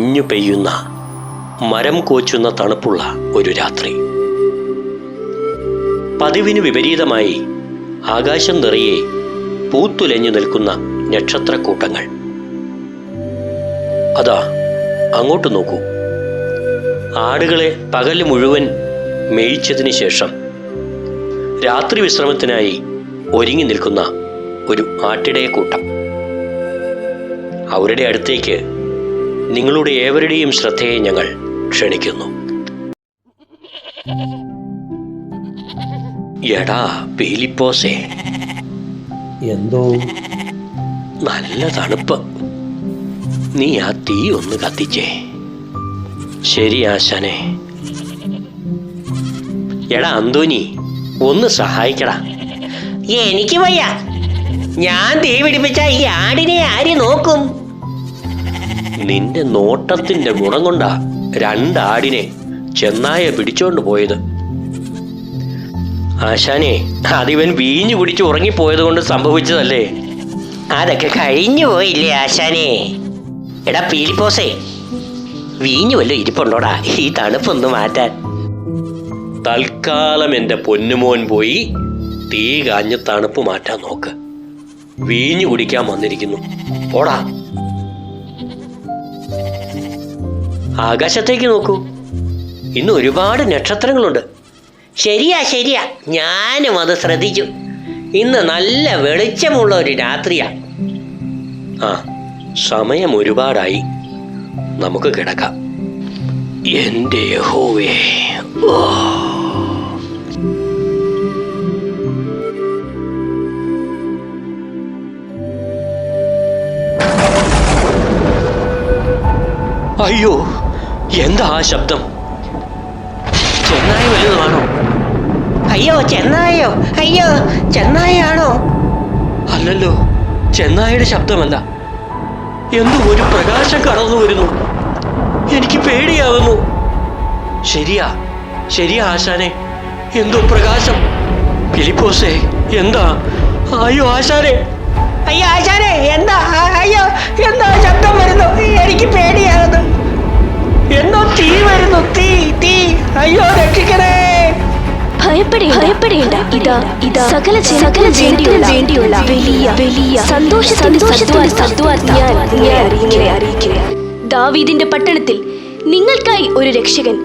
മഞ്ഞു പെയ്യുന്ന മരം കോച്ചുന്ന തണുപ്പുള്ള ഒരു രാത്രി. പതിവിന് വിപരീതമായി ആകാശം നിറയെ പൂത്തുലഞ്ഞു നിൽക്കുന്ന നക്ഷത്രക്കൂട്ടങ്ങൾ. അതാ അങ്ങോട്ട് നോക്കൂ. ആടുകളെ പകൽ മുഴുവൻ മേയിച്ചതിന് ശേഷം രാത്രി വിശ്രമത്തിനായി ഒരുങ്ങി നിൽക്കുന്ന ഒരു ആട്ടിടയക്കൂട്ടം. അവരുടെ അടുത്തേക്ക് നിങ്ങളുടെ ഏവരുടെയും ശ്രദ്ധയെ ഞങ്ങൾ ക്ഷണിക്കുന്നു. എടാ പീലിപ്പോസേ. എന്തോ? നല്ല തണുപ്പ്. നീ ആ തീ ഒന്ന് കത്തിച്ചേ. ശരി ആശാനെ. എടാ അന്തോനി ഒന്ന് സഹായിക്കടാ. എനിക്ക് വയ്യ. ഞാൻ തീ പിടിപ്പിച്ച ഈ ആടിനെ ആര് നോക്കും? നിന്റെ നോട്ടത്തിന്റെ ഗുണം കൊണ്ടാ രണ്ടാടിനെ ചെന്നായ പിടിച്ചോണ്ട് പോയത്. ആശാനെ അതിവൻ വീഞ്ഞു കുടിച്ച് ഉറങ്ങിപ്പോയത് കൊണ്ട് സംഭവിച്ചതല്ലേ? അതൊക്കെ കഴിഞ്ഞു പോയില്ലേ ആശാനെ. എടാ പീലിപ്പോസേ വീഞ്ഞു വല്ല ഇരിപ്പുണ്ടോടാ? ഈ തണുപ്പൊന്ന് മാറ്റാൻ. തൽക്കാലം എന്റെ പൊന്നുമോൻ പോയി തീ കാഞ്ഞ് തണുപ്പ് മാറ്റാൻ നോക്ക്. വീഞ്ഞു കുടിക്കാൻ വന്നിരിക്കുന്നു. ഓടാ ആകാശത്തേക്ക് നോക്കൂ. ഇന്ന് ഒരുപാട് നക്ഷത്രങ്ങളുണ്ട്. ശരിയാ ശരിയാ. ഞാനും അത് ശ്രദ്ധിച്ചു. ഇന്ന് നല്ല വെളിച്ചമുള്ള ഒരു രാത്രിയാ. ആ സമയം ഒരുപാടായി. നമുക്ക് കിടക്കാം. എന്റെ ഹോവേ ഓ. അയ്യോ എന്താ ആ ശബ്ദം? ചെന്നായി വലുതാണോ? അയ്യോ ചെന്നായോ? അയ്യോ ചെന്നായാണോ? അല്ലല്ലോ ചെന്നായുടെ ശബ്ദമല്ല. എന്തോ ഒരു പ്രകാശം കടന്നു വരുന്നു. എനിക്ക് പേടിയാവുന്നു ശരിയാ ശരിയാ ആശാനെ. എന്തോ പ്രകാശം. ഫിലിപ്പോസേ എന്താ? അയ്യോ ആശാനെ. അയ്യോ ആശാനെ എന്താ? അയ്യോ എന്താ ശബ്ദം വരുന്നു. എനിക്ക് പേടിയാകുന്നു. ഭയപ്പെടേണ്ട. ഇതാ ഇതാ. സകല സകല ജനത്തിന് വേണ്ടിയുള്ള വലിയ വലിയ സന്തോഷത്തിന്റെ സദ്വാർത്ത സദ്വാർത്ത ഞാൻ നിങ്ങളെ അറിയിക്കുക അറിയിക്കുക ദാവീദിന്റെ പട്ടണത്തിൽ നിങ്ങൾക്കായി ഒരു രക്ഷകൻ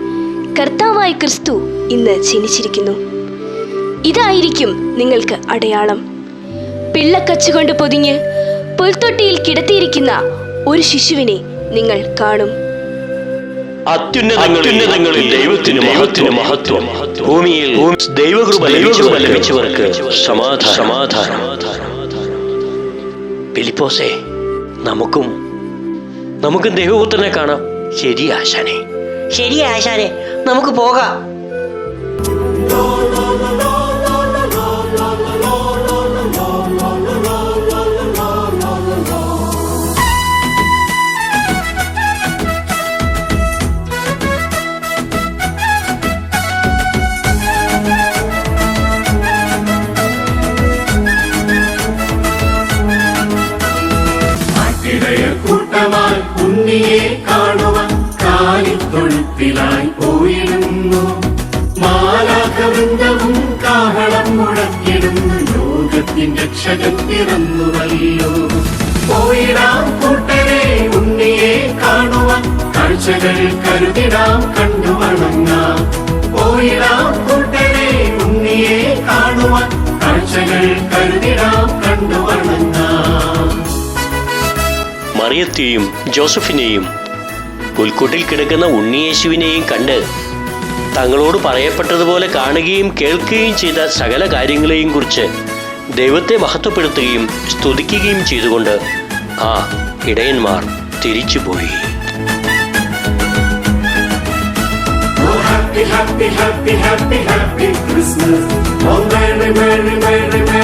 കർത്താവായ ക്രിസ്തു ഇന്ന് ജനിച്ചിരിക്കുന്നു. ഇതായിരിക്കും നിങ്ങൾക്ക് അടയാളം. പിള്ളക്കച്ചുകൊണ്ട് പൊതിഞ്ഞ് പുൽത്തൊട്ടിയിൽ കിടത്തിയിരിക്കുന്ന ഒരു ശിശുവിനെ നിങ്ങൾ കാണും. അത്യുന്നതങ്ങളിൽ ദൈവത്തിന് ദൈവത്തിന് മഹത്വം. ഭൂമിയിൽ ദൈവകൃപ ദൈവകൃപ ലഭിച്ചവർക്ക് സമാധാനം. സമാധാനം. ഫിലിപ്പോസേ നമുക്കും നമുക്കും ദൈവപുത്രനെ കാണാം. ശരി ആശാനെ. ശരി ആശാനെ നമുക്ക് പോകാം. കൂട്ടമായി ഉണ്ണിയെ കാണുവാൻ കാലിത്തൊഴുത്തിലായി പോയിരുന്നു. മാലാഖവൃന്ദവും കാഹളം മുഴക്കിടുന്നു. ലോകത്തിൻ രക്ഷകൻ പിറന്നുവല്ലോ. പോയിടാം കൂട്ടരെ ഉണ്ണിയെ കാണുവാൻ. കാഴ്ചകൾ കരുതിടാം കണ്ടു വണങ്ങാം. പോയിടാം കൂട്ടരെ ഉണ്ണിയെ കാണുവാൻ. കാഴ്ചകൾ കരുതിടാം കണ്ടു വണങ്ങാം. മറിയത്തെയും ജോസഫിനെയും പുൽക്കൂട്ടിൽ കിടക്കുന്ന ഉണ്ണിയേശുവിനെയും കണ്ട് തങ്ങളോട് പറയപ്പെട്ടതുപോലെ കാണുകയും കേൾക്കുകയും ചെയ്ത സകല കാര്യങ്ങളെയും കുറിച്ച് ദൈവത്തെ മഹത്വപ്പെടുത്തുകയും സ്തുതിക്കുകയും ചെയ്തുകൊണ്ട് ആ ഇടയന്മാർ തിരിച്ചുപോയി Oh, happy, happy, happy, happy, happy Christmas. Oh, Merry, Merry, Merry, Merry,